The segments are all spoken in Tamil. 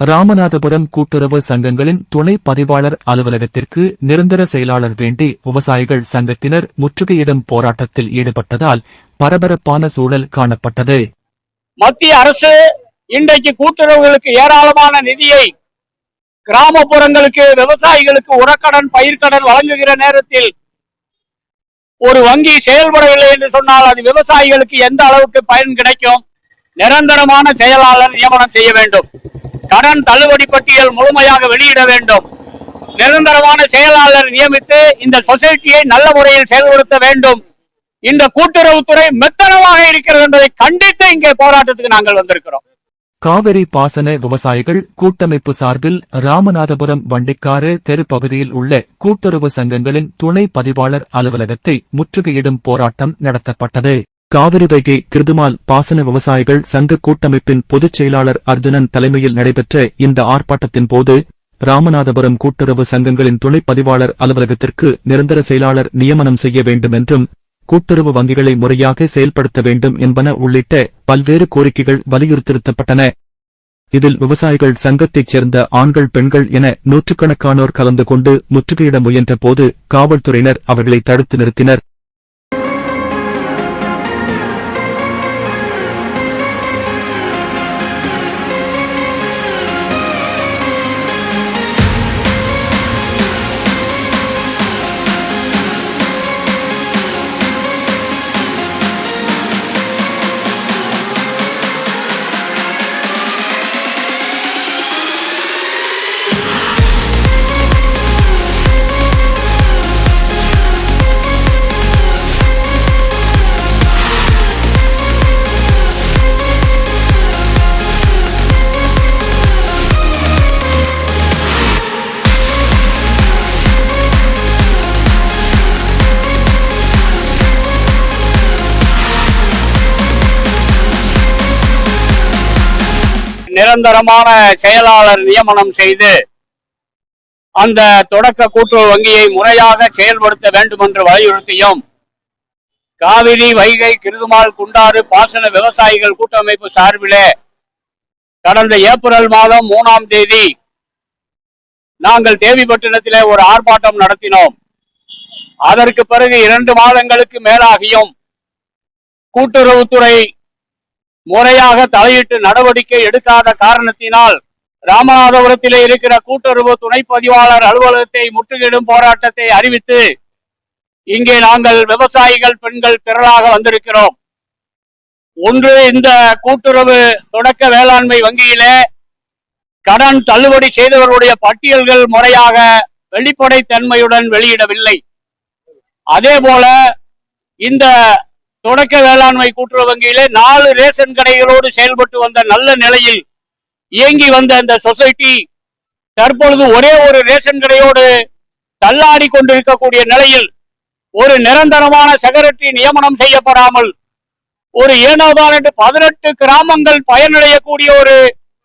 ராமநாதபுரம் கூட்டுறவு சங்கங்களின் துணை பதிவாளர் அலுவலகத்திற்கு நிரந்தர செயலாளர் வேண்டி விவசாயிகள் சங்கத்தினர் முற்றுகையிடும் போராட்டத்தில் ஈடுபட்டதால் பரபரப்பான சூழல் காணப்பட்டது. மத்திய அரசு இன்றைக்கு கூட்டுறவுகளுக்கு ஏராளமான நிதியை கிராமப்புறங்களுக்கு விவசாயிகளுக்கு உரக்கடன் பயிர்க்கடன் வழங்குகிற நேரத்தில் ஒரு வங்கி செயல்படவில்லை என்று சொன்னால் அது விவசாயிகளுக்கு எந்த அளவுக்கு பயன் கிடைக்கும்? நிரந்தரமான செயலாளர் நியமனம் செய்ய வேண்டும். கடன் தள்ளுபடி பட்டியல் முழுமையாக வெளியிட வேண்டும். நிரந்தரமான செயலாளர் நியமித்து இந்த சொசைட்டியை நல்ல முறையில் செயல்படுத்த வேண்டும். இந்த கூட்டுறவுத்துறை மெத்தனமாக இருக்கிறது என்பதை கண்டித்து இங்கே போராட்டத்துக்கு நாங்கள் வந்திருக்கிறோம். காவிரி பாசன விவசாயிகள் கூட்டமைப்பு சார்பில் ராமநாதபுரம் வண்டிக்காறு தெரு பகுதியில் உள்ள கூட்டுறவு சங்கங்களின் துணை பதிவாளர் அலுவலகத்தை முற்றுகையிடும் போராட்டம் நடத்தப்பட்டது. காவிரி வைகை கிருதுமால் பாசன விவசாயிகள் சங்க கூட்டமைப்பின் பொதுச் செயலாளர் அர்ஜுனன் தலைமையில் நடைபெற்ற இந்த ஆர்ப்பாட்டத்தின் போது ராமநாதபுரம் கூட்டுறவு சங்கங்களின் துணை பதிவாளர் அலுவலகத்திற்கு நிரந்தர செயலாளர் நியமனம் செய்ய வேண்டும் என்றும் கூட்டுறவு வங்கிகளை முறையாக செயல்படுத்த வேண்டும் என்பன உள்ளிட்ட பல்வேறு கோரிக்கைகள் வலியுறுத்திருத்தப்பட்டன இதில் விவசாயிகள் சங்கத்தைச் சேர்ந்த ஆண்கள் பெண்கள் என நூற்றுக்கணக்கானோர் கலந்து கொண்டு முற்றுகையிட முயன்ற போது காவல்துறையினர் அவர்களை தடுத்து நிறுத்தினர். நிரந்தரமான செயலாளர் நியமனம் செய்து அந்த தொடக்க கூட்டுறவு வங்கியை முறையாக செயல்படுத்த வேண்டும் என்று வலியுறுத்தியும் காவிரி வைகை கிருதுமால் குண்டாறு பாசன விவசாயிகள் கூட்டமைப்பு சார்பிலே கடந்த ஏப்ரல் மாதம் மூணாம் தேதி நாங்கள் தேவிப்பட்டினத்திலே ஒரு ஆர்ப்பாட்டம் நடத்தினோம். அதற்கு பிறகு இரண்டு மாதங்களுக்கு மேலாகியும் கூட்டுறவுத்துறை முறையாக தலையிட்டு நடவடிக்கை எடுக்காத காரணத்தினால் ராமநாதபுரத்திலே இருக்கிற கூட்டுறவு துணை பதிவாளர் அலுவலகத்தை முற்றுகையிடும் போராட்டத்தை அறிவித்து இங்கே நாங்கள் விவசாயிகள் பெண்கள் திரளாக வந்திருக்கிறோம். ஒன்று இந்த கூட்டுறவு தொடக்க வேளாண்மை வங்கியிலே கடன் தள்ளுபடி செய்தவர்களுடைய பட்டியல்கள் முறையாக வெளிப்படை தன்மையுடன் வெளியிடவில்லை. அதே போல இந்த தொடக்க வேளாண்மை கூட்டுறவு வங்கியிலே நாலு ரேஷன் கடைகளோடு செயல்பட்டு வந்த நல்ல நிலையில் இயங்கி வந்த அந்த சொசைட்டி தற்பொழுது ஒரே ஒரு ரேஷன் கடையோடு தள்ளாடி கொண்டிருக்கக்கூடிய நிலையில் ஒரு நிரந்தரமான செக்ரட்டரி நியமனம் செய்யப்படாமல் ஒரு ஏனோதான் பதினெட்டு கிராமங்கள் பயனடையக்கூடிய ஒரு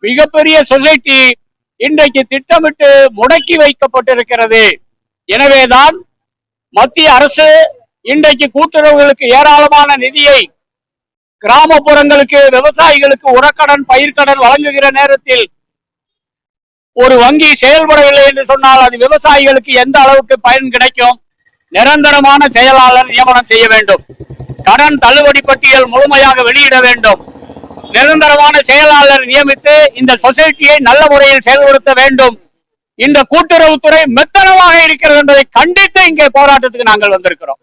மிகப்பெரிய சொசைட்டி இன்றைக்கு திட்டமிட்டு முடக்கி வைக்கப்பட்டிருக்கிறது. எனவேதான் மத்திய அரசு இன்றைக்கு கூட்டுறவுகளுக்கு ஏராளமான நிதியை கிராமப்புறங்களுக்கு விவசாயிகளுக்கு உரக்கடன் பயிர்க்கடன் வழங்குகிற நேரத்தில் ஒரு வங்கி செயல்படவில்லை என்று சொன்னால் அது விவசாயிகளுக்கு எந்த அளவுக்கு பயன் கிடைக்கும்? நிரந்தரமான செயலாளர் நியமனம் செய்ய வேண்டும். கடன் தள்ளுபடி பட்டியல் முழுமையாக வெளியிட வேண்டும். நிரந்தரமான செயலாளர் நியமித்து இந்த சொசைட்டியை நல்ல முறையில் செயல்படுத்த வேண்டும். இந்த கூட்டுறவுத்துறை மெத்தனமாக இருக்கிறது என்பதை கண்டித்து இங்கே போராட்டத்துக்கு நாங்கள் வந்திருக்கிறோம்.